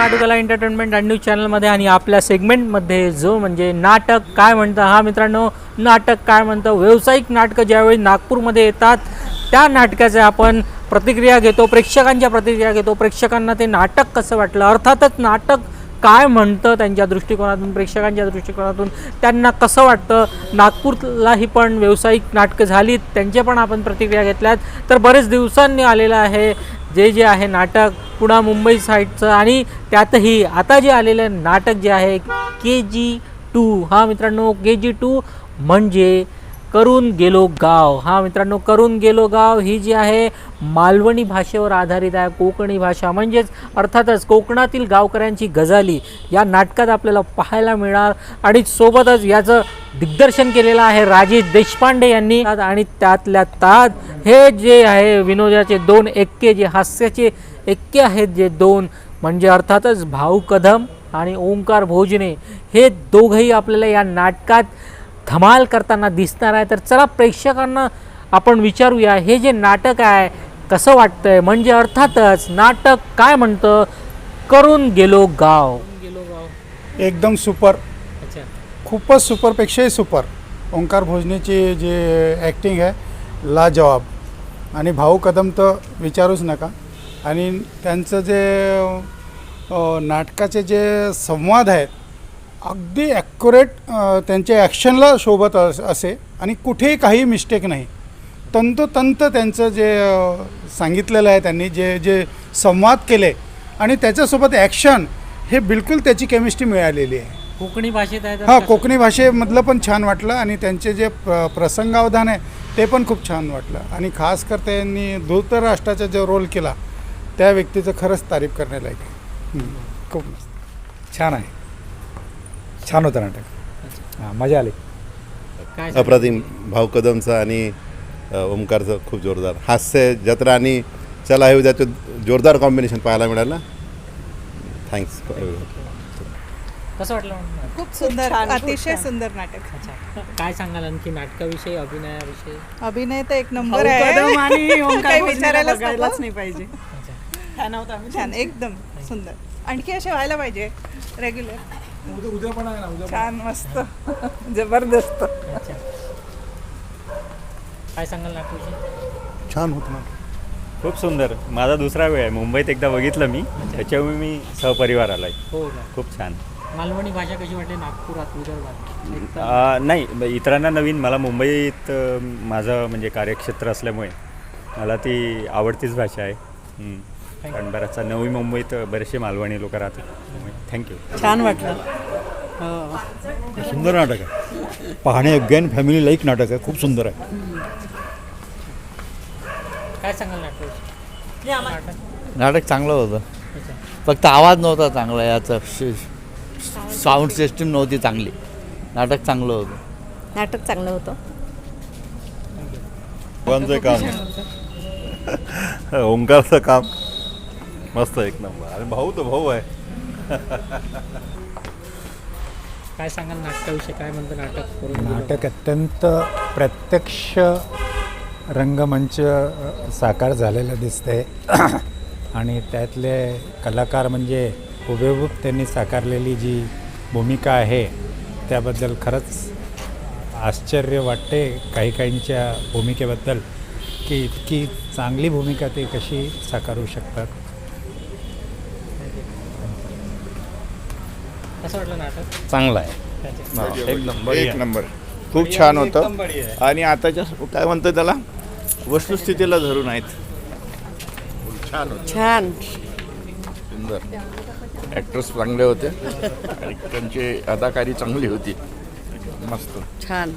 नाटकाला entertainment and news चॅनलमध्ये आणि आपल्या सेगमेंटमध्ये जो म्हणजे नाटक काय म्हणतं हा मित्रांनो नाटक काय म्हणतं व्यावसायिक नाटकं ज्यावेळी नागपूरमध्ये येतात त्या नाटकाचे आपण प्रतिक्रिया घेतो प्रेक्षकांच्या प्रतिक्रिया घेतो. प्रेक्षकांना ते नाटक कसं वाटलं? अर्थातच नाटक काय म्हणतं त्यांच्या दृष्टिकोनातून प्रेक्षकांच्या दृष्टिकोनातून? त्यांना कसं वाटतं? नागपूरलाही पण व्यावसायिक नाटकं झालीत त्यांचे पण आपण प्रतिक्रिया घेतल्यात. तर बरेच दिवसांनी आलेलं आहे जे जे आहे नाटक पुन्हा मुंबई साईडचं आणि त्यातही आता जे आलेलं नाटक जे आहे के जी टू. हा मित्रांनो के जी टू म्हणजे करून गेलो गाव. हा मित्रांनो करून गेलो गाव ही जी आहे मालवणी भाषेवर आधारित आहे कोकणी भाषा. म्हणजेच अर्थातच कोकणातील गावकऱ्यांची गजाली या नाटकात आपल्याला पाहायला मिळणार आणि सोबतच याचं दिग्दर्शन केलेलं आहे राजेश देशपांडे यांनी. आणि त्यातल्या तात हे जे आहे विनोदाचे दोन एक्के जे हास्याचे एक्के आहेत जे दोन म्हणजे अर्थातच भाऊ कदम आणि ओंकार भोजने हे दोघंही आपल्याला या नाटकात धमाल करताना दिसणार आहे. तर चला प्रेक्षकांना आपण विचारूया हे जे नाटक आहे कसं वाटतंय? म्हणजे अर्थातच नाटक काय म्हणतं? करून गेलो गाव. गेलो गाव. एकदम सुपर. अच्छा. खूपच सुपरपेक्षाही सुपर. ओंकार भोजनेची जे ॲक्टिंग आहे लाजवाब. आणि भाऊ कदम तर विचारूच नका. आणि त्यांचं जे नाटकाचे जे संवाद आहेत अगदी ॲक्युरेट त्यांच्या ॲक्शनला शोभत अस असे आणि कुठेही काही मिस्टेक नाही. तंतोतंत त्यांचं जे सांगितलेलं आहे त्यांनी जे जे संवाद केले आणि त्याच्यासोबत ॲक्शन हे बिलकुल त्याची केमिस्ट्री मिळालेली आहे. कोकणी भाषेत आहे हां? कोकणी भाषेमधलं पण छान वाटलं आणि त्यांचे जे प्र प्रसंगावधान आहे ते पण खूप छान वाटलं. आणि खास कर त्यांनी धृतराष्ट्राचा जो रोल केला त्या व्यक्तीचं खरंच तारीफ करण्यालायक आहे. खूप छान आहे. छान होतं नाटक. हां मजा आली. काय अप्रतिम भाऊ कदमचं आणि अ, ओमकारचं खूप जोरदार. हास्य जत्रा आणि चला हे उद्याचं जोरदार कॉम्बिनेशन पाहायला मिळालं थँक्स कसं वाटलं म्हणून? खूप सुंदर अतिशय सुंदर नाटक. अच्छा. काय सांगाल आणखी नाटकाविषयी अभिनयाविषयी? अभिनय तर एक नंबर आहे. कदम आणि ओंकार काही विचारायलाच नको. नाही पाहिजे. छान होता आम्ही छान एकदम सुंदर. आणखी असे व्हायला पाहिजे रेग्युलर उद्या पण आहे ना उद्या छान मस्त. जबरदस्त. अच्छा. काय सांगाल नाटकाविषयी छान होतं ना. खूप सुंदर. माझा दुसरा वेळ आहे. मुंबईत एकदा बघितलं मी. त्याच्यामुळे मी सहपरिवार आलाय हो का? खूप छान. मालवणी भाषा कशी वाटते नागपुरात विदर्भात? आ, नाही ब- इतरांना नवीन. मला मुंबईत अ, माझं म्हणजे कार्यक्षेत्र असल्यामुळे मला ती आवडतीच भाषा आहे. हं. कारण बराचसा नवी मुंबईत बरेचसे मालवणी लोक राहतात थँक्यू छान वाटलं. हो. सुंदर नाटक आहे. पाहण्यायोग्य आणि फॅमिली लाईक नाटक आहे. खूप सुंदर आहे. काय सांगाल नाटक नाटक. चांगलं होतं. फक्त आवाज नव्हता चांगला याचा साऊंड सिस्टीम नव्हती चांगली. नाटक चांगलं होतं. नाटक चांगलं होतं. काम. ओंकारचं काम. मस्त एक नंबर. आणि भाऊ तो भाऊ आहे. काय सांगाल नाटकाविषयी? काय म्हणतं नाटक करून? नाटक अत्यंत प्रत्यक्ष रंगमंच साकार झालेलं दिसतंय. आणि त्यातले कलाकार म्हणजे हुबेहूब त्यांनी साकारलेली जी भूमिका आहे त्याबद्दल खरंच आश्चर्य वाटते काही काहींच्या भूमिकेबद्दल की इतकी चांगली भूमिका ते कशी साकारू शकतात. कसं वाटलं नाटक? चांगलं आहे. त्याचे. एक नंबर खूप छान होतं. आणि आताच्या काय म्हणतो त्याला? वस्तुस्थितीला धरून आहेत. छान सुंदर. ॲक्टर्स चांगले होते. आणि त्यांची अदाकारी चांगली होती. मस्त. छान.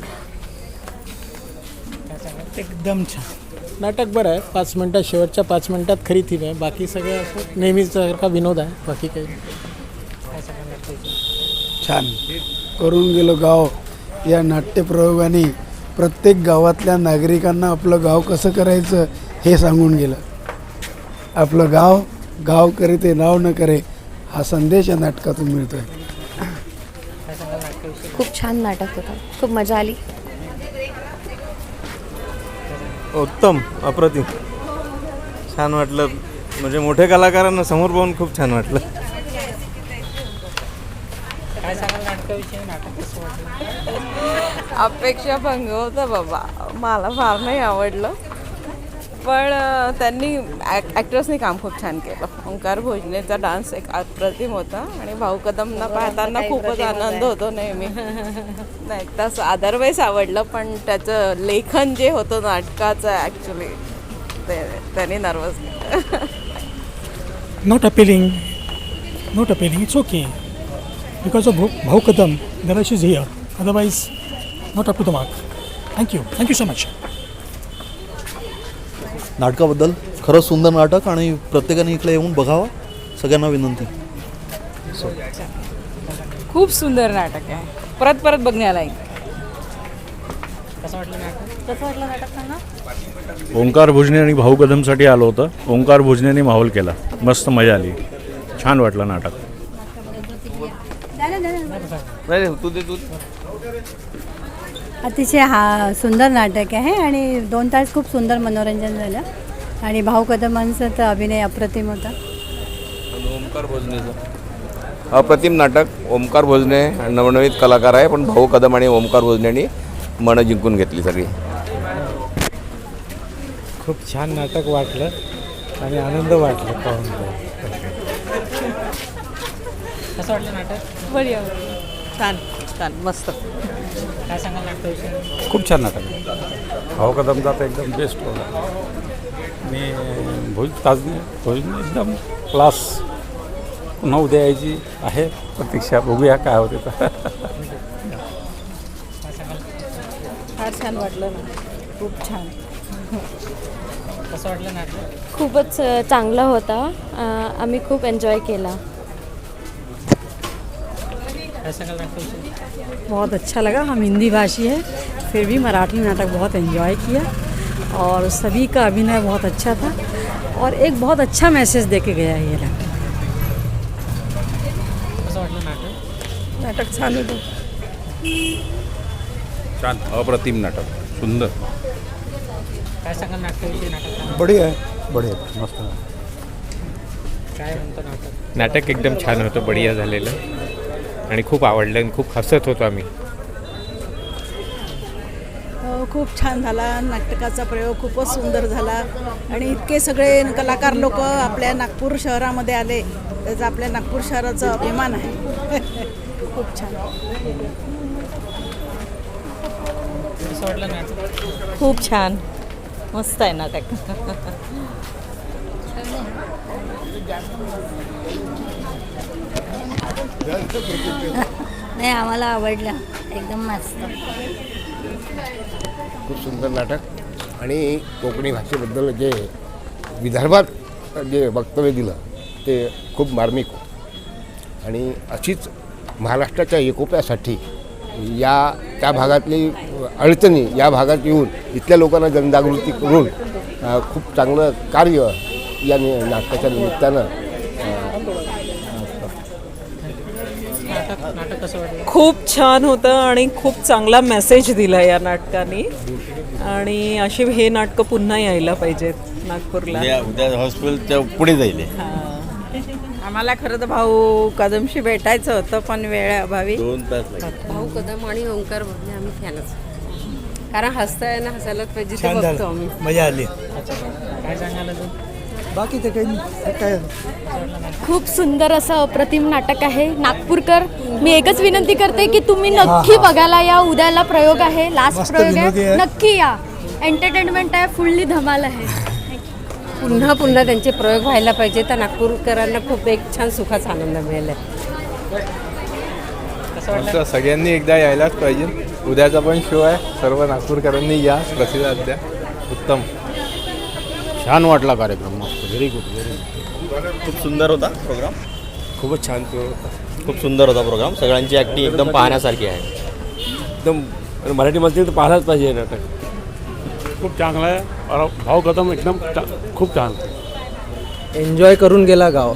एकदम छान. नाटक बरं आहे. पाच मिनटात शेवटच्या पाच मिनटात खरी थीम आहे. बाकी सगळं असं नेहमीचा विनोद आहे बाकी काही नाही. काय सांगाल नाटकाविषयी छान करून गेलो गाव. या नाट्यप्रयोगाने प्रत्येक गावातल्या नागरिकांना आपलं गाव कसं करायचं हे सांगून गेलं. आपलं गाव गाव करे ते नाव न करे हा संदेश या नाटकातून सांगाल नाटकाविषयी खूप छान नाटक होतं. खूप मजा आली. उत्तम अप्रतिम. छान वाटलं. म्हणजे मोठ्या कलाकारांना समोर पाहून खूप छान वाटलं. नाटकाविषयी वाटलं. अपेक्षा भंग होतं बाबा. मला फार नाही आवडलं. पण त्यांनी ॲक्टर्सनी काम खूप छान केलं. ओंकार भोजनेचा डान्स एक अप्रतिम होता आणि भाऊ कदमना पाहताना खूपच आनंद होतो नेहमी. नाही तसं अदरवाईज आवडलं पण त्याचं लेखन जे होतं नाटकाचं ॲक्च्युली ते त्यांनी nervous not appealing not appealing it's okay because of Bhau Kadam Ganesh is here otherwise not up to the mark thank you thank you so much नाटकाबद्दल खरंच सुंदर नाटक आणि प्रत्येकाने इकडे येऊन बघावं. सगळ्यांना विनंती. खूप सुंदर नाटक आहे. परत परत बघण्याला कसं वाटलं नाटक कसं वाटलं नाटक सांगा ओंकार भोजने आणि भाऊ कदमसाठी आलो होतं. ओंकार भोजनेने माहोल केला. मस्त मजा आली. छान वाटलं नाटक. तू दे तू अतिशय हा सुंदर नाटक आहे आणि दोन तास खूप सुंदर मनोरंजन झालं. आणि भाऊ कदमांचा तर अभिनय अप्रतिम होता. ओमकार भोजनेचं अप्रतिम नाटक ओमकार भोजने नवनवीन कलाकार आहे पण भाऊ कदम आणि ओमकार भोजनेनी मनं जिंकून घेतली सगळी. खूप छान नाटक वाटलं आणि आनंद वाटला पाहून. कसं वाटलं नाटक? बढिया छान छान मस्त. काय सांगाल नाटकाविषयी खूप छान नाटक आहे. भाऊ कदमचा तर एकदम बेस्ट होता आणि भोज ताजने भोजने एकदम क्लास पुन्हा उद्या यायची आहे. प्रतीक्षा बघूया काय होते तर. फार छान वाटलं ना. खूप छान. कसं वाटलं नाटक? खूपच अ, चांगला होता. अ, आम्ही खूप एन्जॉय केला. बहुत अच्छा लगा। हम हिंदी भाषी है फिर भी मराठी नाटक बहुत एंजॉय किया और सभी का अभिनय बहुत अच्छा था और एक बहुत अच्छा मैसेज दे के गया है ये नाटक। नाटक? नाटक छान होतं छान अप्रतिम नाटक सुंदर। काय सांगाल नाटकाविषयी नाटक सांगा. बढिया आहे बढिया मस्त काय म्हणतं नाटक। नाटक एकदम छान होतं बढिया झालेलं. आणि खूप आवडलं आणि खूप हसत होतो आम्ही. खूप छान झाला नाटकाचा प्रयोग खूपच सुंदर झाला. आणि इतके सगळे कलाकार लोक आपल्या नागपूर शहरामध्ये आले त्याचा आपल्या नागपूर शहराचा अभिमान आहे. खूप छान. खूप छान. मस्त आहे नाटक. नाही आम्हाला आवडलं. एकदम मस्त. खूप सुंदर नाटक. आणि कोकणी भाषेबद्दल जे विदर्भात जे वक्तव्य दिलं ते खूप मार्मिक आणि अशीच महाराष्ट्राच्या एकोप्यासाठी या त्या भागातली अडचणी या भागात येऊन इथल्या लोकांना जनजागृती करून खूप चांगलं कार्य या नि- नाटकाच्या निमित्तानं नाटक नाटक कसं वाटलं खूप छान होतं आणि खूप चांगला मेसेज दिला या नाटकाने. आणि अशी हे नाटकं पुन्हा यायला पाहिजेत नागपूरला. उद्या हॉस्पिटलच्या पुढे जाईल आम्हाला खरं तर भाऊ कदमशी भेटायचं होतं पण वेळेअभावी दोन तास लागले. भाऊ कदम आणि ओंकार भोगणे आम्ही फॅनच. कारण हसताय ना हसायलाच पाहिजे ते बघतो आम्ही. मजा आली. काय सांगाल अजून? बाकी तर काही काय खूप सुंदर असं अप्रतिम नाटक आहे. नागपूरकर मी एकच विनंती करते की तुम्ही नक्की बघायला या. उद्याला प्रयोग आहे. लास्ट मस्त प्रयोग विनोदी आहे. आहे. नक्की या. एंटरटेनमेंट आहे. फुल्ली धमाल आहे. पुन्हा पुन्हा त्यांचे प्रयोग व्हायला पाहिजे. तर नागपूरकरांना खूप एक छान सुखाचा आनंद मिळेल. कसं वाटलं सगळ्यांनी एकदा यायलाच पाहिजे. उद्याचा पण शो आहे. सर्व नागपूरकरांनी या. प्रतिसाद द्या उत्तम. छान वाटला कार्यक्रम मस्त व्हेरी गुड व्हेरी खूप सुंदर होता प्रोग्राम खूपच छान खूप सुंदर होता प्रोग्राम सगळ्यांची ॲक्टिंग एकदम पाहण्यासारखी आहे. एकदम मराठीमध्ये तर पाहायलाच पाहिजे हे नाटक. खूप चांगला आहे. और भाऊ कदम एकदम खूप छान. एन्जॉय करून गेला गाव.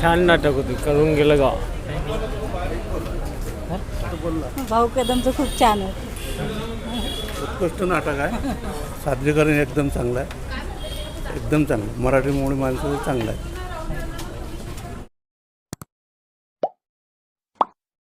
छान नाटक होते करून गेलं गाव. भाऊ कदमचं खूप छान आहे. उत्कृष्ट नाटक आहे. सादरीकरण एकदम चांगलं आहे. एकदम चांगलं मराठी मूळ माणसं चांगलं आहे.